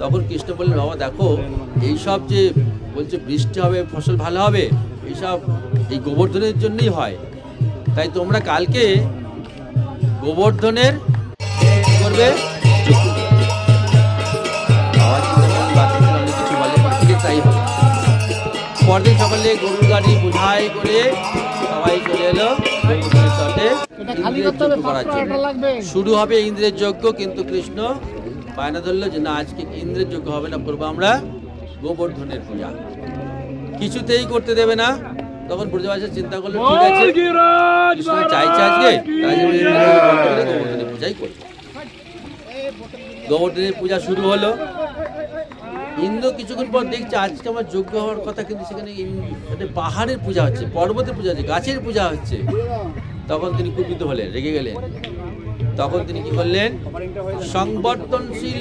তখন কৃষ্ণ বললেন বাবা দেখো এইসব যে বলছে বৃষ্টি হবে ফসল ভালো হবে এইসব এই গোবর্ধনের জন্যই হয়। তাই তোমরা কালকে গোবর্ধনের করবে? পরদিন সকালে গরুর গাড়ি বোঝাই করে সবাই চলে এলো তটে। করার জন্য। শুরু হবে ইন্দ্রের যজ্ঞ কিন্তু কৃষ্ণ বায়না ধরলো যে না আজকে ইন্দ্রের যোগ্য হবে না করব আমরা গোবর্ধনের পূজা। কিছুতেই করতে দেবে না। তখন ব্রজবাসী চিন্তা করল ঠিক আছে কৃষ্ণ চাইছে আজকে গোবর্ধনের পূজাই করবে। গোবর্ধনের পূজা শুরু হলো। ইন্দ্র কিছুক্ষণ পর দেখছে আজকে আমার যোগ্য হওয়ার কথা কিন্তু সেখানে পাহাড়ের পূজা হচ্ছে পর্বতের পূজা হচ্ছে গাছের পূজা হচ্ছে। তখন তিনি কুপিত হলেন রেগে গেলেন। তখন তিনি কি করলেন? সংবর্ধনশীল